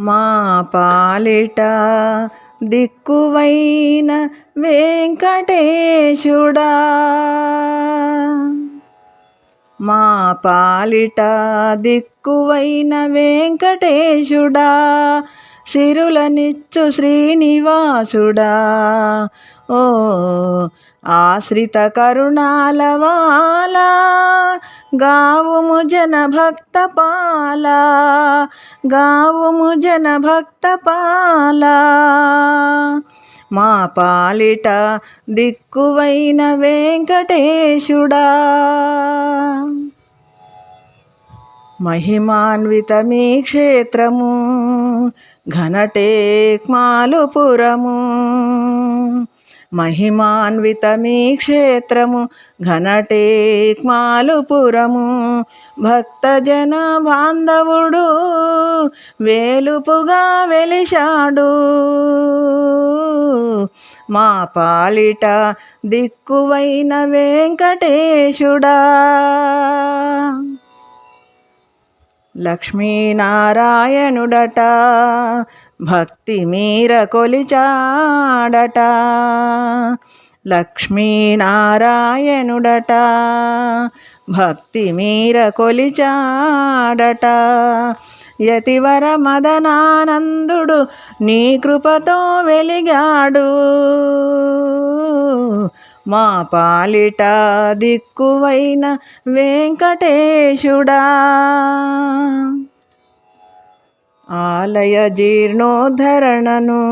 మా పాలిట దిక్కువైన వెంకటేశుడా. మా పాలిట దిక్కువైన వెంకటేశుడా. సిరులనిచ్చు శ్రీనివాసుడా. ఓ ఆశ్రిత కరుణాలవాల గావుము జన భక్త పాల గావుము జన భక్త పాల. మా పాలిట దిక్కువైన వెంకటేశుడా. మహిమాన్వితమీ క్షేత్రము ఘనటేక్మాలుపురము మహిమాన్వితమీ క్షేత్రము ఘనటేక్మాలుపురము. భక్తజన బాంధవుడు వేలుపుగా వెలిశాడు. మా పాలిట దిక్కువైన వెంకటేశుడా. లక్ష్మీనారాయణుడట భక్తి మీర కొలిచాడట లక్ష్మీనారాయణుడట భక్తి మీర కొలిచాడట. యతివర మదనానందుడు నీ కృపతో వెలిగాడు. మా పాలిట దిక్కువైన వెంకటేశుడా. ఆలయ జీర్ణోద్ధరణను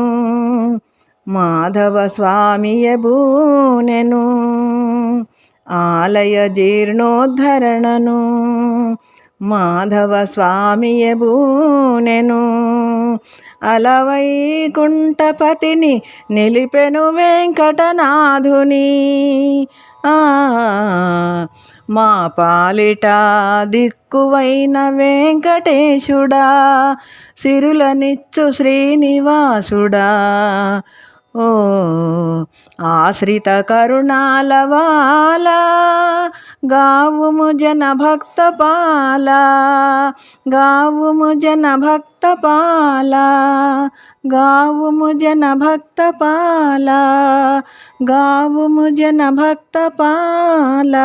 మాధవ స్వామియబూనెను ఆలయ జీర్ణోద్ధరణను మాధవ స్వామియ బూనెను అలవైకుంఠపతిని నిలిపెను వెంకటనాథుని. ఆ మా పాలిట దిక్కువైన వెంకటేశుడా సిరులనిచ్చు శ్రీనివాసుడా. ఓ ఆశ్రిత కరుణాలవాల గావుము జన భక్త పాల గావుము జన భక్త పాల గావుము జన భక్త పాల గావుము జన భక్త పాల